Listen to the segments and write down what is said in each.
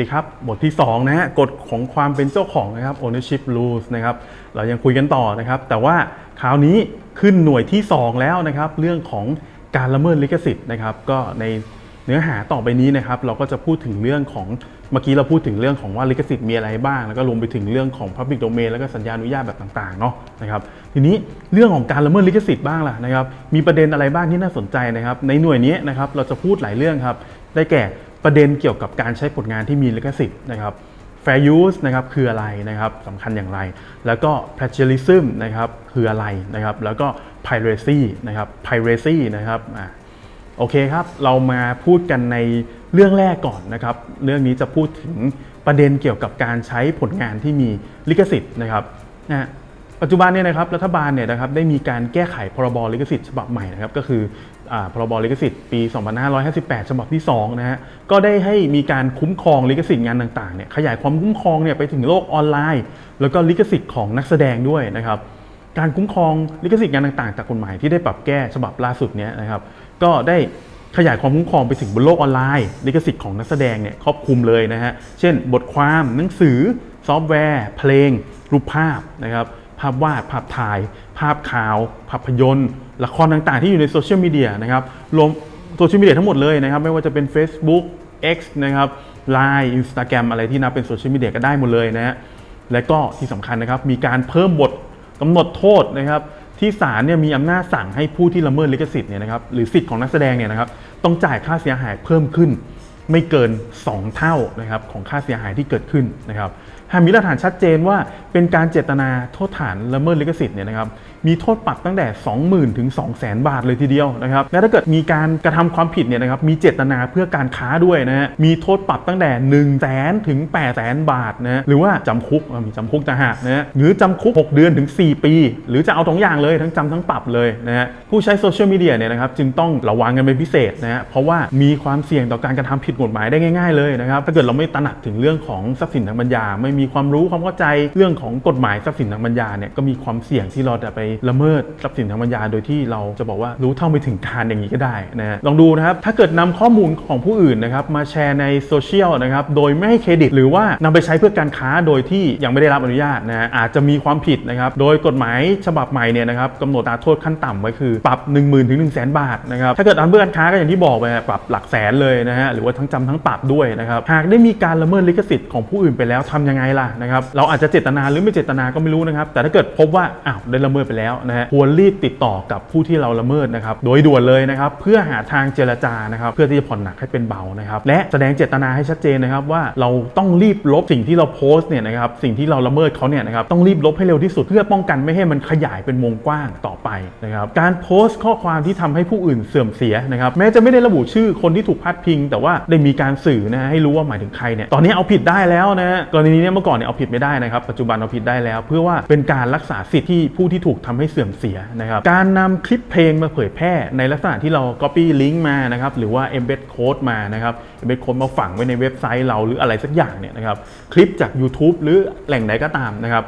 ดีครับ บทที่ 2 นะฮะกฎของความเป็นเจ้าของนะครับ ownership rules นะครับ เรายังคุยกันต่อนะครับ แต่ว่าคราวนี้ขึ้นหน่วยที่ 2 แล้วนะครับ เรื่องของการละเมิดลิขสิทธิ์นะครับ ก็ในเนื้อหาต่อไปนี้นะครับ เราก็จะพูดถึงเรื่องของเมื่อกี้เราพูดถึงเรื่องของว่าลิขสิทธิ์มีอะไรบ้าง แล้วก็รวมไปถึงเรื่องของ public domain แล้วก็สัญญาอนุญาตแบบต่างๆเนาะนะครับ ทีนี้เรื่องของการละเมิดลิขสิทธิ์บ้างล่ะนะครับ มีประเด็นอะไรบ้างที่น่าสนใจนะครับ ในหน่วยนี้นะครับเราจะพูดหลายเรื่องครับ ได้แก่ ประเด็นเกี่ยวกับการใช้ผลงานที่มีลิขสิทธิ์นะครับ fair use นะครับคืออะไรนะครับสำคัญอย่างไร แล้วก็ plagiarism นะครับคืออะไรนะครับ แล้วก็ piracy นะครับ piracy นะครับอะโอเคครับ เรามาพูดกันในเรื่องแรกก่อนนะครับ เรื่องนี้จะพูดถึงประเด็นเกี่ยวกับการใช้ผลงานที่มีลิขสิทธิ์นะครับนะฮะปัจจุบันเนี่ยนะครับรัฐบาลเนี่ยนะครับได้มีการแก้ไขพรบลิขสิทธิ์ฉบับใหม่นะครับก็คือ พรบลิขสิทธิ์ปี 2558 ฉบับที่ 2 นะฮะ ก็ได้ให้มีการคุ้มครองลิขสิทธิ์งานต่างๆ เนี่ย ขยายความคุ้มครองเนี่ยไปถึงโลกออนไลน์ แล้วก็ลิขสิทธิ์ของนักแสดงด้วยนะครับ การคุ้มครองลิขสิทธิ์งานต่างๆจากกฎหมายที่ได้ปรับแก้ฉบับล่าสุดเนี้ยนะครับ ก็ได้ขยายความคุ้มครองไปถึงบนโลกออนไลน์ ลิขสิทธิ์ของนักแสดงเนี่ยครอบคลุมเลยนะฮะ เช่น บทความ หนังสือ ซอฟต์แวร์ เพลง รูปภาพนะครับ ภาพวาด ภาพถ่าย ภาพข่าว ภาพยนตร์ ละครต่างๆที่อยู่ในโซเชียลมีเดียนะครับรวมโซเชียลมีเดียทั้งหมดเลยนะครับ ไม่ว่าจะเป็น Facebook X นะครับ Line Instagram อะไรที่นับเป็นโซเชียลมีเดียก็ได้หมดเลยนะฮะและก็ที่สำคัญนะครับมีการเพิ่มบทกำหนดโทษนะครับที่ศาลเนี่ยมีอำนาจสั่งให้ผู้ที่ละเมิดลิขสิทธิ์เนี่ยนะครับหรือสิทธิ์ของนักแสดงเนี่ยนะครับต้องจ่ายค่าเสียหายเพิ่มขึ้น ไม่เกิน 2 เท่านะครับของค่าเสียหายที่เกิดขึ้นนะครับหากมีหลักฐานชัดเจนว่าเป็นการเจตนาโทษฐานละเมิดลิขสิทธิ์เนี่ยนะครับมีโทษปรับตั้งแต่ 20,000 ถึง 200,000 บาทเลยทีเดียวนะครับและถ้าเกิดมีการกระทำความผิดเนี่ยนะครับมีเจตนาเพื่อการค้าด้วยนะฮะมีโทษปรับตั้งแต่ 1 0 0 0 0แสนถึง 8 0 0 0 0 บาทนะ หรือว่าจำคุกมีจำคุกต่างหากนะฮะหรือจำคุก 6 เดือนถึง 4 ปี หรือจะเอาทั้งอย่างเลยทั้งจำทั้งปรับเลยนะฮะผู้ใช้โซเชียลมีเดียเนี่ยนะครับจึงต้องระวังกันเป็นพิเศษนะฮะเพราะว่ามีความเสี่ยงต่อการกระทำผิดกฎหมายได้ง่าย ๆเลยนะครับถ้าเกิดเราไม่ตระหนักถึงเรื่องของทรัพย์สินทางปัญญา ไม่มีความรู้ความเข้าใจเรื่องของกฎหมายทรัพย์สินทางปัญญาเนี่ยก็มีความเสี่ยงที่เราจะไปละเมิดทรัพย์สินทางปัญญา โดยที่เราจะบอกว่ารู้เท่าไม่ถึงการอย่างนี้ก็ได้นะฮะลองดูนะครับถ้าเกิดนำข้อมูลของผู้อื่นนะครับมาแชร์ในโซเชียลนะครับโดยไม่ให้เครดิต หรือว่านำไปใช้เพื่อการค้าโดยที่ยังไม่ได้รับอนุญาตนะอาจจะมีความผิดนะครับโดยกฎหมายฉบับใหม่เนี่ยนะครับกำหนดอัตาโทษขั้นต่ำไว้คือปรับ 1 0,000 ถึง 1 0 0 0 0แบาทนะครับถ้าเกิดทำเพื่อการค้าก็อย่างที่บอกไปปรับหลักแสนเลยนะฮะหรือว่าทั้งจำทั้งปรับด้วยนะครับหากได้มีการละเมิดลิขสิทธิ์ของผู้อื่นไปแล้วทำยังไงล่ะนะครับเราอาจจะเจตนาหรือไม่เจตนาก็ไม่รู้นะครับ แต่ถ้าเกิดพบว่าอ้าวได้ละเมิดไปแล้วนะฮะควรรีบติดต่อกับผู้ที่เราละเมิดนะครับ โดยด่วนเลยนะครับ เพื่อหาทางเจรจานะครับ เพื่อที่จะผ่อนหนักให้เป็นเบานะครับ และแสดงเจตนาให้ชัดเจนนะครับว่าเราต้องรีบลบสิ่งที่เราโพสต์เนี่ยนะครับ สิ่งที่เราละเมิดเขาเนี่ยนะครับ ต้องรีบลบให้เร็วที่สุดเพื่อป้องกันไม่ให้มันขยายเป็นวงกว้างต่อไปนะครับ การโพสต์ข้อความที่ทำให้ผู้อื่นเสื่อมเสียนะครับ แม้จะไม่ได้ระบุชื่อคนที่ถูกพาดพิง แต่ว่าได้มีการสื่อนะฮะให้รู้ว่าหมายถึงใครเนี่ย ตอนนี้เอาผิดได้แล้วนะกรณีนี้เมื่อก่อนเนี่ยเอาผิดไม่ได้นะครับ ปัจจุบันเอาผิดได้แล้ว เพื่อว่าเป็นการรักษาสิทธิ์ที่ผู้ที่ถูกทำให้เสื่อมเสียนะครับการนำคลิปเพลงมาเผยแพร่ในลักษณะที่เรา copy link มานะครับหรือว่า embed code มานะครับ embed code มาฝังไว้ในเว็บไซต์เราหรืออะไรสักอย่างเนี่ยนะครับคลิปจาก YouTube หรือแหล่งใดก็ตามนะครับ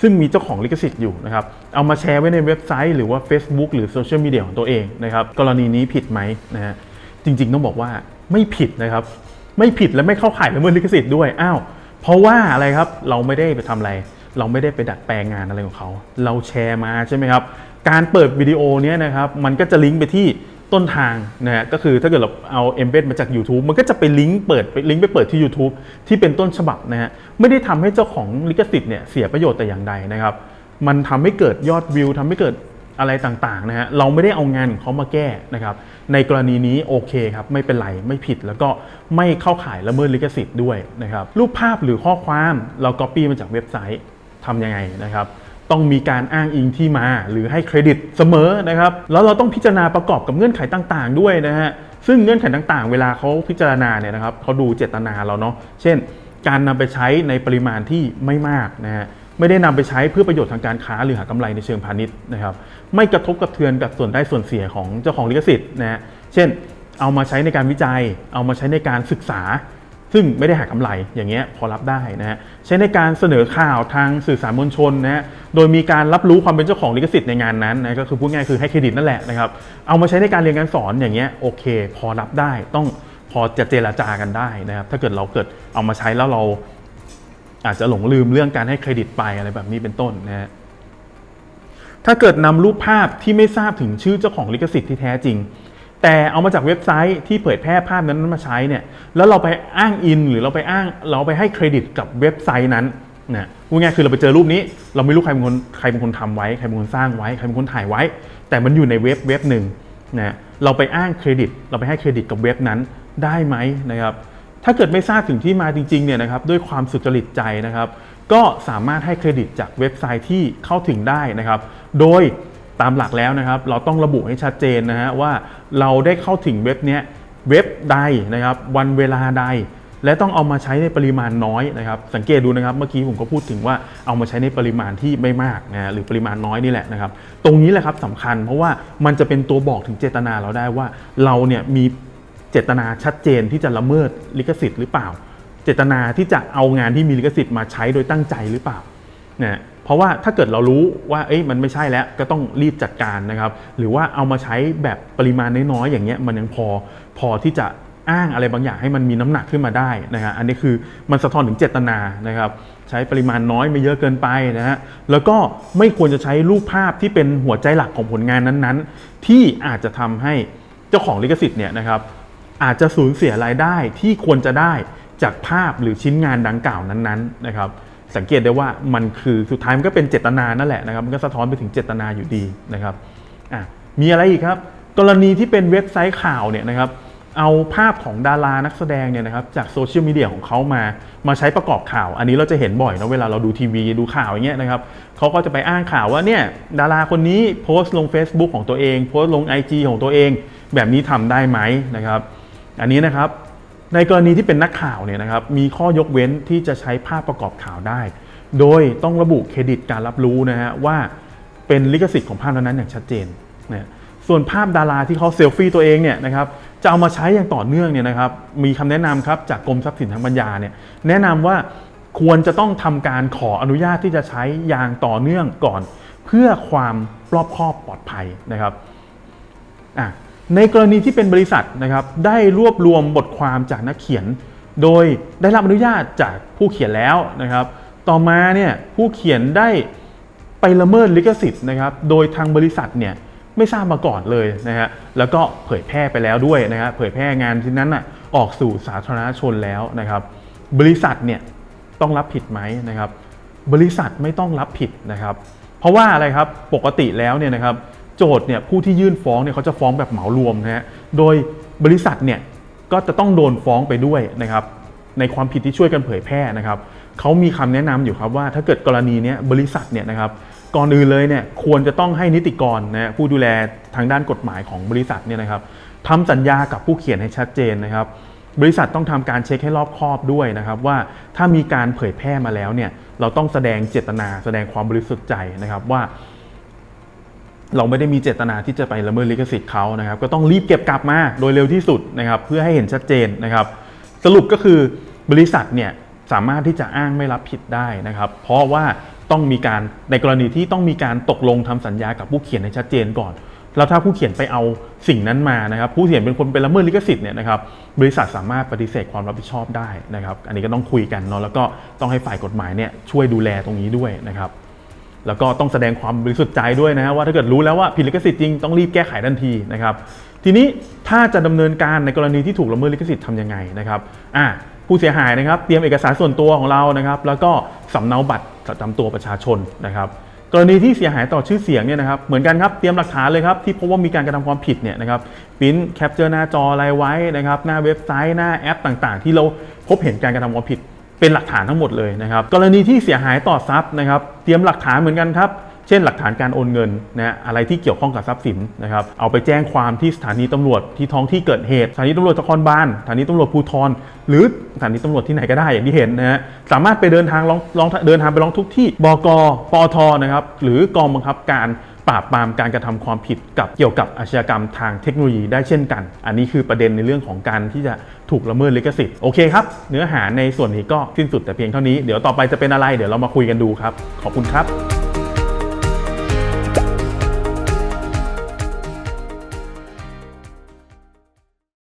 ซึ่งมีเจ้าของลิขสิทธิ์อยู่นะครับ เอามาแชร์ไว้ในเว็บไซต์หรือว่า Facebook หรือโซเชียลมีเดียของตัวเองนะครับ กรณีนี้ผิดไหมนะฮะ จริงๆต้องบอกว่าไม่ผิดนะครับ ไม่ผิดและไม่เข้าข่ายละเมิดลิขสิทธิ์ด้วย อ้าว เพราะว่าอะไรครับเราไม่ได้ไปทำอะไร เราไม่ได้ไปดัดแปลงงานอะไรของเขา เราแชร์มาใช่ไหมครับ การเปิดวิดีโอเนี้ยนะครับมันก็จะลิงก์ไปที่ต้นทางนะฮะก็คือถ้าเกิดเราเอา embed มาจาก YouTube มันก็จะไปลิงก์เปิดไปลิงก์ไปเปิดที่ YouTube ที่เป็นต้นฉบับนะฮะไม่ได้ทำให้เจ้าของลิขสิทธิ์เนี่ยเสียประโยชน์แต่อย่างใดนะครับมันทำให้เกิดยอดวิวทำให้เกิดอะไรต่างๆนะฮะเราไม่ได้เอางานของเขามาแก้นะครับ ในกรณีนี้โอเคครับไม่เป็นไรไม่ผิดแล้วก็ไม่เข้าข่ายละเมิดลิขสิทธิ์ด้วยนะครับรูปภาพหรือข้อความเรา Copy มาจากเว็บไซต์ทำยังไงนะครับต้องมีการอ้างอิงที่มาหรือให้เครดิตเสมอนะครับแล้วเราต้องพิจารณาประกอบกับเงื่อนไขต่าง ๆ ด้วยนะฮะซึ่งเงื่อนไขต่างๆ เวลาเขาพิจารณาเนี่ยนะครับเขาดูเจตนาเราเนาะเช่น การนำไปใช้ในปริมาณที่ไม่มากนะฮะไม่ได้นำไปใช้เพื่อประโยชน์ทางการค้าหรือหากำไรในเชิงพาณิชย์นะครับ ไม่กระทบกระเทือนกับส่วนได้ส่วนเสียของเจ้าของลิขสิทธิ์นะฮะเช่น เอามาใช้ในการวิจัย เอามาใช้ในการศึกษา ซึ่งไม่ได้หากำไรอย่างเงี้ยพอรับได้นะฮะใช้ในการเสนอข่าวทางสื่อสารมวลชนนะฮะโดยมีการรับรู้ความเป็นเจ้าของลิขสิทธิ์ในงานนั้นนะก็คือพูดง่ายคือให้เครดิตนั่นแหละนะครับเอามาใช้ในการเรียนการสอนอย่างเงี้ยโอเค พอรับได้ต้องพอจะเจรจากันได้นะครับถ้าเกิดเราเกิดเอามาใช้แล้วเราอาจจะหลงลืมเรื่องการให้เครดิตไปอะไรแบบนี้เป็นต้นนะฮะ ถ้าเกิดนำรูปภาพที่ไม่ทราบถึงชื่อเจ้าของลิขสิทธิ์ที่แท้จริง แต่เอามาจากเว็บไซต์ที่เผยแพร่ภาพนั้นมาใช้เนี่ยแล้วเราไปอ้างอินหรือเราไปอ้างเราไปให้เครดิตกับเว็บไซต์นั้นนะพูดง่ายคือเราไปเจอรูปนี้ เราไม่รู้ใครเป็นคนใครเป็นคนทำไว้ใครเป็นคนสร้างไว้ใครเป็นคนถ่ายไว้ แต่มันอยู่ในเว็บเว็บหนึ่งนะเราไปอ้างเครดิต เราไปให้เครดิตกับเว็บนั้นได้ไหมนะครับถ้าเกิดไม่ทราบถึงที่มาจริงๆเนี่ยนะครับด้วยความสุจริตใจนะครับ ก็สามารถให้เครดิตจากเว็บไซต์ที่เข้าถึงได้นะครับ โดยตามหลักแล้วนะครับ เราต้องระบุให้ชัดเจนนะฮะว่าเราได้เข้าถึงเว็บเนี้ยเว็บใดนะครับ วันเวลาใด และต้องเอามาใช้ในปริมาณน้อยนะครับ สังเกตดูนะครับเมื่อกี้ผมก็พูดถึงว่าเอามาใช้ในปริมาณที่ไม่มากนะหรือปริมาณน้อยนี่แหละนะครับ ตรงนี้แหละครับสำคัญเพราะว่ามันจะเป็นตัวบอกถึงเจตนาเราได้ว่าเราเนี่ยมีเจตนาชัดเจนที่จะละเมิดลิขสิทธิ์หรือเปล่า เจตนาที่จะเอางานที่มีลิขสิทธิ์มาใช้โดยตั้งใจหรือเปล่านะเพราะว่าถ้าเกิดเรารู้ว่าเอ้ยมันไม่ใช่แล้วก็ต้องรีบจัดการนะครับ หรือว่าเอามาใช้แบบปริมาณน้อยๆอย่างเงี้ยมันยังพอพอที่จะอ้างอะไรบางอย่างให้มันมีน้ำหนักขึ้นมาได้นะฮะอันนี้คือมันสะท้อนถึงเจตนานะครับ ใช้ปริมาณน้อยไม่เยอะเกินไปนะฮะแล้วก็ไม่ควรจะใช้รูปภาพที่เป็นหัวใจหลักของผลงานนั้นๆ ที่อาจจะทำให้เจ้าของลิขสิทธิ์เนี่ยนะครับอาจจะสูญเสียรายได้ที่ควรจะได้ จากภาพหรือชิ้นงานดังกล่าวนั้นๆนะครับสังเกตได้ว่ามันคือสุดท้ายมันก็เป็นเจตนานั่นแหละนะครับมันก็สะท้อนไปถึงเจตนาอยู่ดีนะครับอะมีอะไรอีกครับ กรณีที่เป็นเว็บไซต์ข่าวเนี่ยนะครับเอาภาพของดารานักแสดงเนี่ยนะครับจากโซเชียลมีเดียของเขามามาใช้ประกอบข่าว อันนี้เราจะเห็นบ่อยนะเวลาเราดูทีวีดูข่าวอย่างเงี้ยนะครับเขาก็จะไปอ้างข่าวว่าเนี่ยดาราคนนี้โพสต์ลง Facebook ของตัวเอง โพสต์ลง IG ของตัวเอง แบบนี้ทำได้ไหมนะครับ อันนี้นะครับ ในกรณีที่เป็นนักข่าวเนี่ยนะครับมีข้อยกเว้นที่จะใช้ภาพประกอบข่าวได้ โดยต้องระบุเครดิตการรับรู้นะฮะว่าเป็นลิขสิทธิ์ของภาพนั้นๆอย่างชัดเจนนะส่วนภาพดาราที่เขาเซลฟี่ตัวเองเนี่ยนะครับจะเอามาใช้อย่างต่อเนื่องเนี่ยนะครับมีคำแนะนำครับจากกรมทรัพย์สินทางปัญญาเนี่ยแนะนำว่าควรจะต้องทำการขออนุญาตที่จะใช้อย่างต่อเนื่องก่อน เพื่อความรอบคอบปลอดภัยนะครับอะ ในกรณีที่เป็นบริษัทนะครับได้รวบรวมบทความจากนักเขียน โดยได้รับอนุญาตจากผู้เขียนแล้วนะครับ ต่อมาเนี่ยผู้เขียนได้ไปละเมิดลิขสิทธิ์นะครับโดยทางบริษัทเนี่ยไม่ทราบมาก่อนเลยนะฮะแล้วก็เผยแพร่ไปแล้วด้วยนะครับเผยแพร่งานชิ้นนั้นน่ะออกสู่สาธารณชนแล้วนะครับ บริษัทเนี่ยต้องรับผิดไหมนะครับ บริษัทไม่ต้องรับผิดนะครับ เพราะว่าอะไรครับปกติแล้วเนี่ยนะครับ โจทย์เนี่ยผู้ที่ยื่นฟ้องเนี่ยเขาจะฟ้องแบบเหมารวมนะฮะโดยบริษัทเนี่ยก็จะต้องโดนฟ้องไปด้วยนะครับในความผิดที่ช่วยกันเผยแพร่นะครับเขามีคำแนะนำอยู่ครับว่าถ้าเกิดกรณีเนี้ยบริษัทเนี่ยนะครับก่อนอื่นเลยเนี่ยควรจะต้องให้นิติกรนะผู้ดูแลทางด้านกฎหมายของบริษัทเนี่ยนะครับทำสัญญากับผู้เขียนให้ชัดเจนนะครับ บริษัทต้องทำการเช็คให้รอบคอบด้วยนะครับ ว่าถ้ามีการเผยแพร่มาแล้วเนี่ยเราต้องแสดงเจตนา แสดงความบริสุทธิ์ใจนะครับว่า เราไม่ได้มีเจตนาที่จะไปละเมิดลิขสิทธิ์เขานะครับ ก็ต้องรีบเก็บกลับมาโดยเร็วที่สุดนะครับ เพื่อให้เห็นชัดเจนนะครับ สรุปก็คือบริษัทเนี่ยสามารถที่จะอ้างไม่รับผิดได้นะครับ เพราะว่าต้องมีการในกรณีที่ต้องมีการตกลงทำสัญญากับผู้เขียนให้ชัดเจนก่อน แล้วถ้าผู้เขียนไปเอาสิ่งนั้นมานะครับ ผู้เขียนเป็นคนไปละเมิดลิขสิทธิ์เนี่ยนะครับบริษัทสามารถปฏิเสธความรับผิดชอบได้นะครับ อันนี้ก็ต้องคุยกันเนาะแล้วก็ต้องให้ฝ่ายกฎหมายเนี่ยช่วยดูแลตรงนี้ด้วยนะครับ แล้วก็ต้องแสดงความบริสุทธิ์ใจด้วยนะฮะว่าถ้าเกิดรู้แล้วว่าผิดลิขสิทธิ์จริงต้องรีบแก้ไขทันทีนะครับทีนี้ถ้าจะดำเนินการในกรณีที่ถูกละเมิดลิขสิทธิ์ทำยังไงนะครับอ่าผู้เสียหายนะครับเตรียมเอกสารส่วนตัวของเรานะครับ แล้วก็สำเนาบัตรประจำตัวประชาชนนะครับ กรณีที่เสียหายต่อชื่อเสียงเนี่ยนะครับเหมือนกันครับเตรียมหลักฐานเลยครับที่พบว่ามีการกระทำความผิดเนี่ยนะครับพิมพ์แคปเจอร์หน้าจออะไรไว้นะครับหน้าเว็บไซต์หน้าแอปต่างๆ ที่เราพบเห็นการกระทำความผิด เป็นหลักฐานทั้งหมดเลยนะครับ กรณีที่เสียหายต่อทรัพย์นะครับ เตรียมหลักฐานเหมือนกันครับเช่นหลักฐานการโอนเงินนะอะไรที่เกี่ยวข้องกับทรัพย์สินนะครับเอาไปแจ้งความที่สถานีตำรวจที่ท้องที่เกิดเหตุสถานีตำรวจนครบาลสถานีตำรวจภูธรหรือสถานีตำรวจที่ไหนก็ได้อย่างที่เห็นนะฮะสามารถไปเดินทางร้องร้องเดินทางไปร้องทุกที่บกปอทนะครับหรือกองบังคับการ ปราบปรามการกระทำความผิดกับเกี่ยวกับอาชญากรรมทางเทคโนโลยีได้เช่นกัน อันนี้คือประเด็นในเรื่องของการที่จะถูกละเมิดลิขสิทธิ์โอเคครับ เนื้อหาในส่วนนี้ก็สิ้นสุดแต่เพียงเท่านี้ เดี๋ยวต่อไปจะเป็นอะไร เดี๋ยวเรามาคุยกันดูครับ ขอบคุณครับ